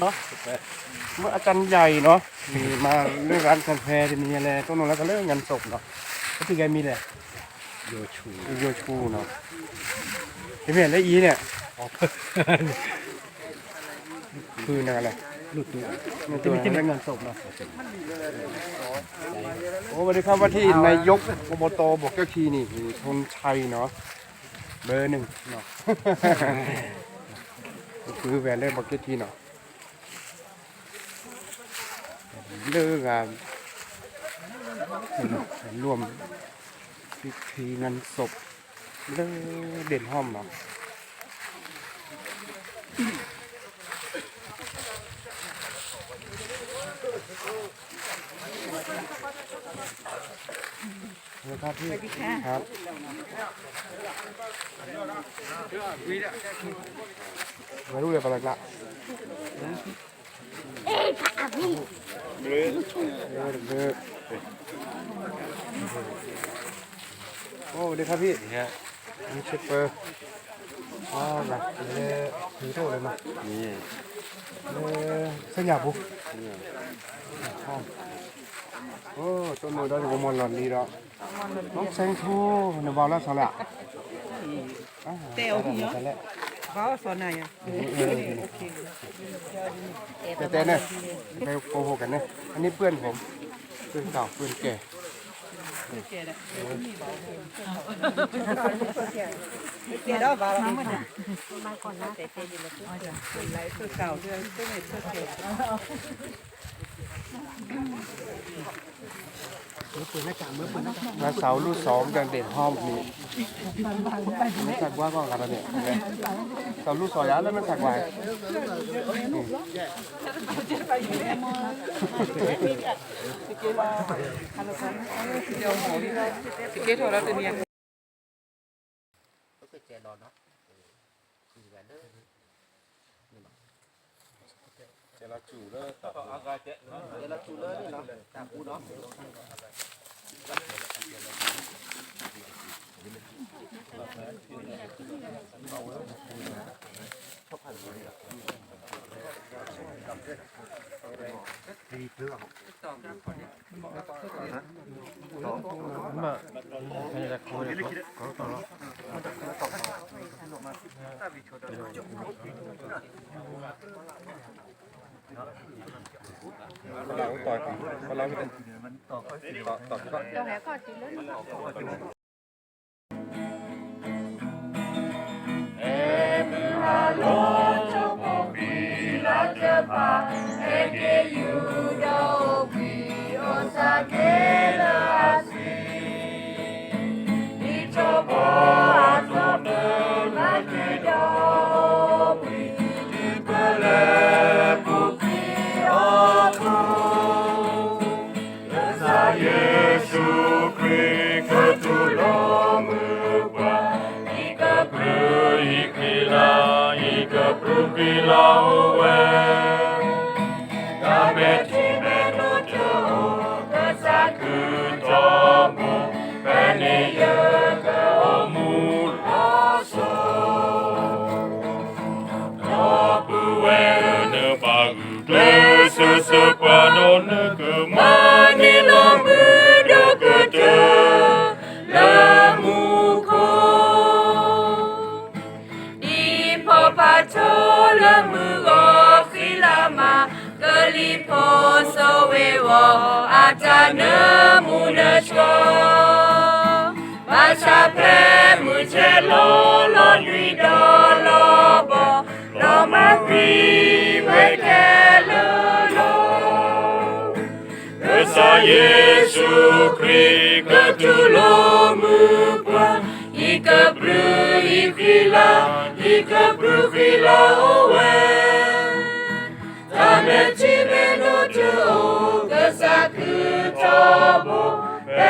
เนาะเมื่ออาจารย์ใหญ่เนาะมีมาเรื่องร้านกาแฟที่มีอะไรต้นนนแล้วก็เรื่องงานศพเนาะก็ที่แกมีแหละโยชูโยชูเนาะที่เห็นได้อีเนี่ยคืออะไรลูกตัวมันตัวเรื่องงานศพเนาะโอ้สวัสดีครับว่าที่นายกอบตบอกเจ้าทีนี่คือธงชัยเนาะเบอร์หนึ่งเนาะคือแวนเล่บอกเจ้าทีเนาะ เลิกงาร่วมพิธีงานศพเลิกเด่นห้อมเนาะนะครับพี่ครับไมาดูเลยปะลักละ เอ้ยผักพี่เลิกเลิกโอ้สวัสดีครับพี่เนี่ยนี่เชฟเปอร์ว้าวนะเลยถือโทษเลยมานี่เลยเส้นหยาบปุ๊บชอบโอ้ต้นมือได้ถึงมอลลอนดีแล้วน้องแซงทูนบอลแล้วสละ Teo hier. สละ Wou van nou ja. แต่แต่เนี่ยไปโกหกกันเนี่ยอันนี้เพื่อนผมเพื่อนเก่าเพื่อนแก่ Ja, dat waren we. Maar kon na. Lijst zo koud. Dus ik ben มาเสาลูกสองดังเด่นห้อมนี่ไม่สักว่าก็กันแล้วเนี่ยเสาลูกสองยาแล้วไม่สักไว้ Ik weet wel dat er niet เราต่อยเราเ今何だこれこれかな。Kalau aku tahu, kalau aku tahu. ป็นต่อต่อต่อ Blessed upon all 아자는 문을 쇼 마샤페 무첼로 런위더러버 러마귀 외켈러로 그사 예수 크리그 둘로무과 이가 브루이휘라 이가 브루이라 오웬 다메 집에 놓죠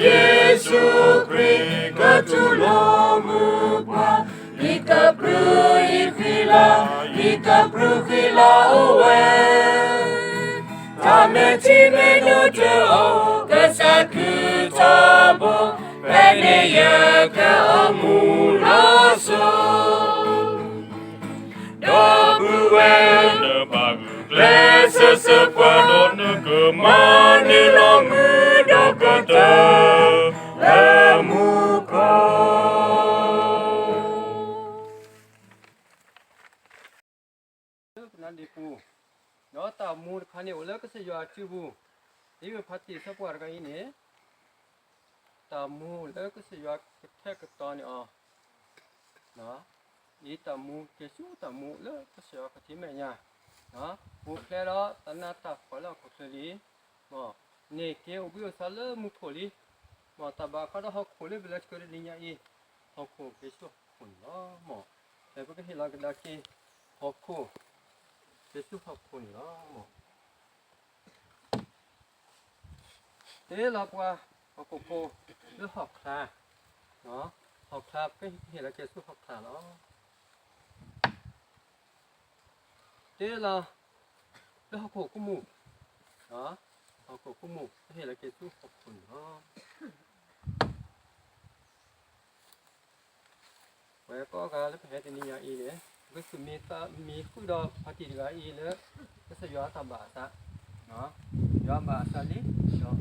Jésus-Christ, que tout l'homme voit, lui que plus il fila, lui que plus fila, ouais. Ta main, tu mets. 내내 여겨물어서 너부에 Laisse ce poids donne que mon île d'octobre l'amour 날리고 너다 무칸에 올라가서 요아치부 이거 파티 섞고 알아가이니 ตามูแล้วก็สยาแค่กตอนนี่อ๋อนะนี่ตามูเกชูตามูแล้วก็สยากที่แม่เนี่ยเนาะปูแค่แล้วตนาตาขอเราขอสลีหมอเนี่ยเกี่ยวบิวซาเลมุขลีหมอตาบาเขาเราขอเลยเวลาเกิดนี่ยังอีเขาก็ได้ที่ขอเกชูคนเเอาโกโก้หรือหอกคาเนาะหอกคาก็เห็นแล้วเจสู้หอกคาแล้วเดี๋ยวเราหรือหอกโกกุมูเนาะหอกโกกุมูก็เห็นแล้วเจสู้หอกคนเนาะไว้ก็การแล้วไปให้ที่นี่ยาอีเลยก็คือมีตามีคู่ดอกพอดีกับอีเลยก็สยอตามบาตะเนาะยอมบาสะลิเนาะ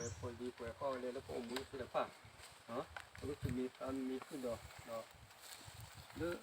à quay quay đi quay qua lên nó có mũi sự phá đó cái sự mi ta mi khu đó đó nữa